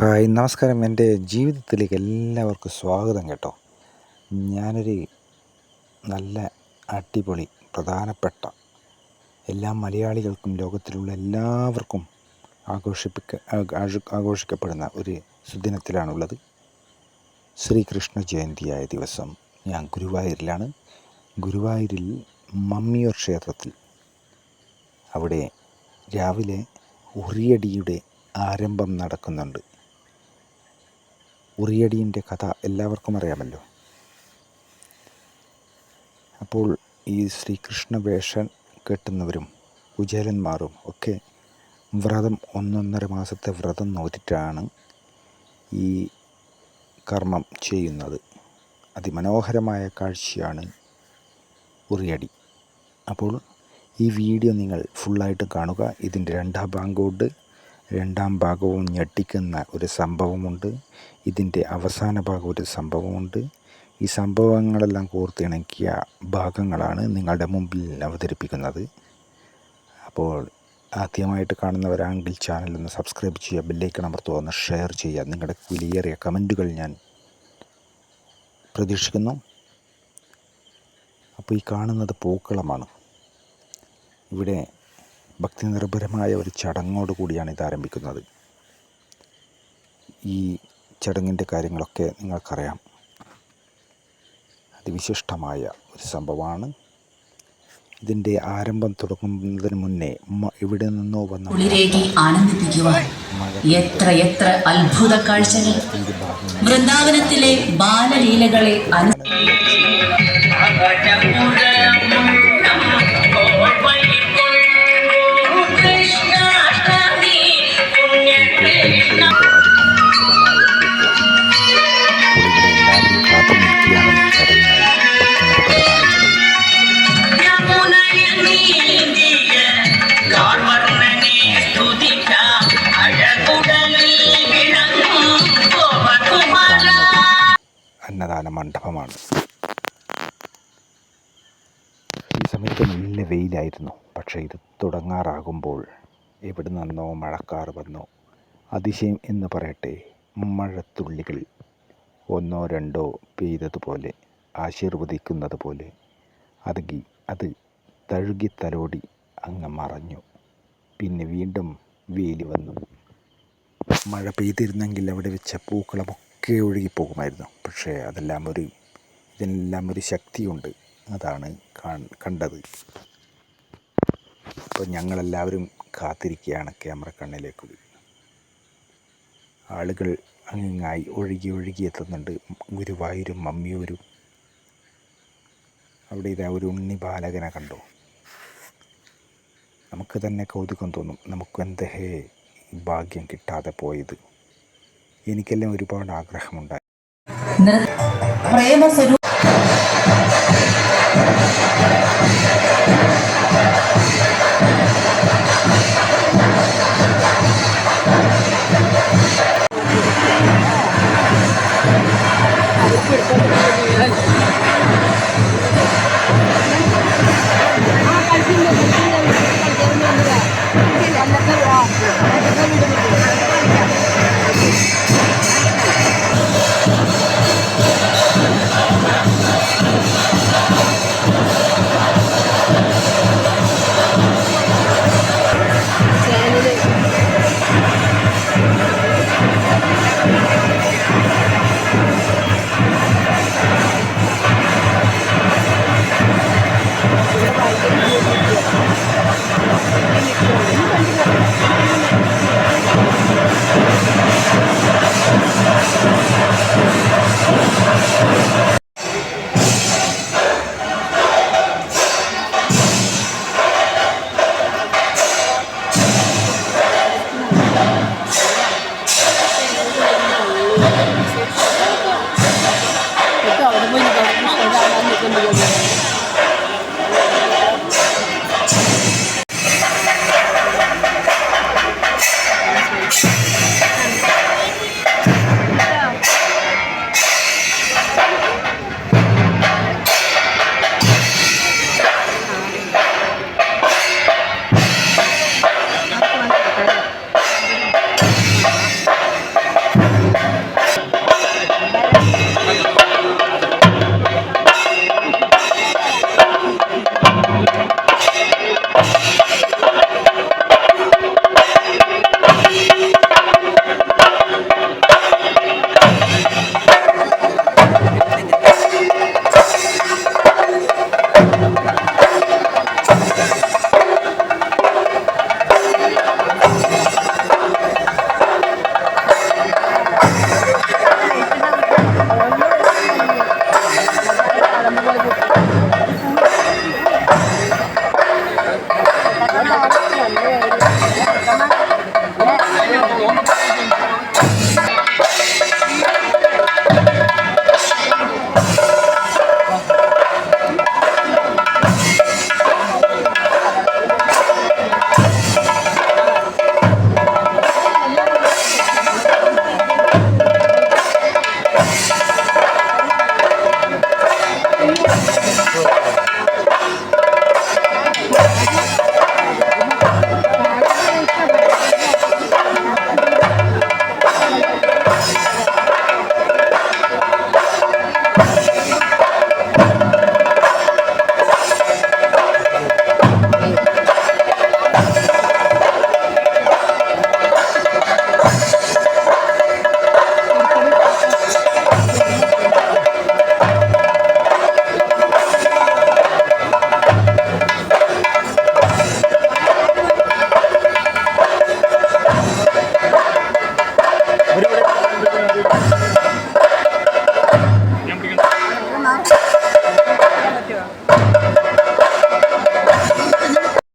Hi നമസ്കാരം എന്റെ ജീവിതത്തിലേക്ക് എല്ലാവർക്കും സ്വാഗതം കേട്ടോ. ഞാനൊരു നല്ല അടിപൊളി പ്രധാനപ്പെട്ട എല്ലാ മലയാളികൾക്കും ലോകത്തിലുള്ള എല്ലാവർക്കും ആഘോഷിപ്പിക്ക ആഘോഷ- ആഘോഷിക്കപ്പെടുന്ന ഒരു സുദിനത്തിലാണുള്ളത്. ശ്രീകൃഷ്ണ ജയന്തിയായ ദിവസം ഞാൻ ഗുരുവായൂരിലാണ്. ഗുരുവായൂരിൽ മമ്മിയൂർ ക്ഷേത്രത്തിൽ അവിടെ രാവിലെ ഉറിയടിയുടെ ആരംഭം നടക്കുന്നുണ്ട്. ഉറിയടീന്റെ കഥ എല്ലാവർക്കും അറിയാമല്ലോ. അപ്പോൾ ഈ ശ്രീകൃഷ്ണ വേഷം കെട്ടുന്നവരും കുചേലന്മാരും ഒക്കെ വ്രതം ഒന്നൊന്നര മാസത്തെ വ്രതം നോറ്റിട്ടാണ് ഈ കർമ്മം ചെയ്യുന്നത്. അതിമനോഹരമായ കാഴ്ചയാണ് ഉറിയടി. അപ്പോൾ ഈ വീഡിയോ നിങ്ങൾ ഫുള്ളായിട്ട് കാണുക. ഇതിന്റെ രണ്ടാം ഭാഗമുണ്ട് രണ്ടാം ഭാഗവും ഞെട്ടിക്കുന്ന ഒരു സംഭവമുണ്ട്. ഇതിന്റെ അവസാന ഭാഗം ഒരു സംഭവമുണ്ട്. ഈ സംഭവങ്ങളെല്ലാം കോർത്തിണക്കിയ ഭാഗങ്ങളാണ് നിങ്ങളുടെ മുമ്പിൽ അവതരിപ്പിക്കുന്നത്. അപ്പോൾ ആദ്യമായിട്ട് കാണുന്നവരാണെങ്കിൽ ചാനൽ ഒന്ന് സബ്സ്ക്രൈബ് ചെയ്യുക ബെല്ലൈക്കൺ അമർത്തുക ഒന്ന് ഷെയർ ചെയ്യുക. നിങ്ങളുടെ വിലയേറിയ കമന്റുകൾ ഞാൻ പ്രതീക്ഷിക്കുന്നു. അപ്പോൾ ഈ കാണുന്നത് പൂക്കളമാണ് ഇവിടെ ഭക്തി നിർഭരമായ ഒരു ചടങ്ങോട് കൂടിയാണ് ഇത് ആരംഭിക്കുന്നത്. ഈ ചടങ്ങിന്റെ കാര്യങ്ങളൊക്കെ നിങ്ങൾക്കറിയാം. അതിവിശിഷ്ടമായ ഒരു സംഭവമാണ്. ഇതിന്റെ ആരംഭം തുടങ്ങുന്നതിന് മുന്നേ ഇവിടെ നിന്നോ വന്ന കുളിരേകി ആനന്ദിപ്പിക്കുവാൻ എത്ര എത്ര അത്ഭുത കാഴ്ചകൾ. വൃന്ദാവനത്തിലെ ബാലലീലകളെ അനു മണ്ഡപമാണ്. ഈ സമയത്ത് നല്ല വെയിലായിരുന്നു. പക്ഷേ ഇത് തുടങ്ങാറാകുമ്പോൾ എവിടെ നിന്നോ മഴക്കാർ വന്നു. അതിശയം എന്ന് പറയട്ടെ മഴത്തുള്ളികൾ ഒന്നോ രണ്ടോ പെയ്തതുപോലെ ആശീർവദിക്കുന്നത് പോലെ. അത് അത് തഴുകി തലോടി അങ്ങ് മറഞ്ഞു. പിന്നെ വീണ്ടും വെയിൽ വന്നു. മഴ പെയ്തിരുന്നെങ്കിൽ അവിടെ വെച്ച പൂക്കളമൊക്കെ ഒഴുകിപ്പോകുമായിരുന്നു. പക്ഷേ അതെല്ലാം ഒരു ഇതിനെല്ലാം ഒരു ശക്തിയുണ്ട്. അതാണ് കണ്ടത്. അപ്പോൾ ഞങ്ങളെല്ലാവരും കാത്തിരിക്കുകയാണ് ക്യാമറ കണ്ണിലേക്ക്. ആളുകൾ അങ്ങിങ്ങായി ഒഴുകി ഒഴുകി എത്തുന്നുണ്ട്. ഗുരുവായൂരും മമ്മിയൂരും. അവിടെ ഇതാ ഒരു ഉണ്ണി ബാലകനെ കണ്ടു. നമുക്ക് തന്നെ കൗതുകം തോന്നും. നമുക്ക് എന്തേ ഭാഗ്യം കിട്ടാതെ പോയത്. എനിക്കെല്ലാം ഒരുപാട് ആഗ്രഹമുണ്ടായി